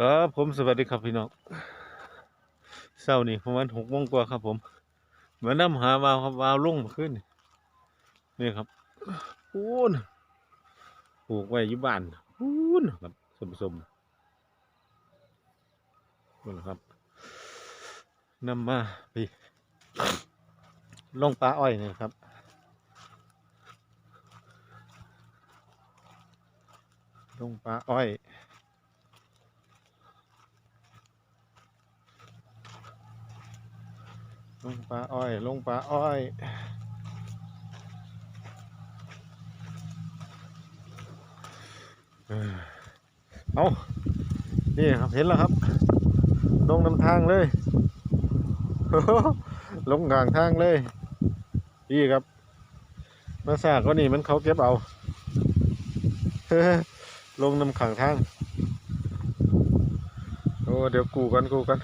ครับผมสวัสดีครับพี่น้องเช้านี่ประมาณหกโมงกว่าครับ ผมเหมือนน้ำหาวาวครับวาวลงมาขึ้น นี่ครับพูนปลูกไว้ยู่บ้านพูนครับสมสมนี่ครับนำมาพี่ลงปลาอ้อยนี่ครับลงปลาอ้อย ลงปลาอ้อย ลงปลาอ้อยเอานี่ครับเห็นแล้วครับ ลงนำทางเลย ลงกลางทางเลยนี่ครับ มาซากก็นี่มันเขาเก็บเอา ลงนำขังทาง โอ้ เดี๋ยวกูกันกูกัน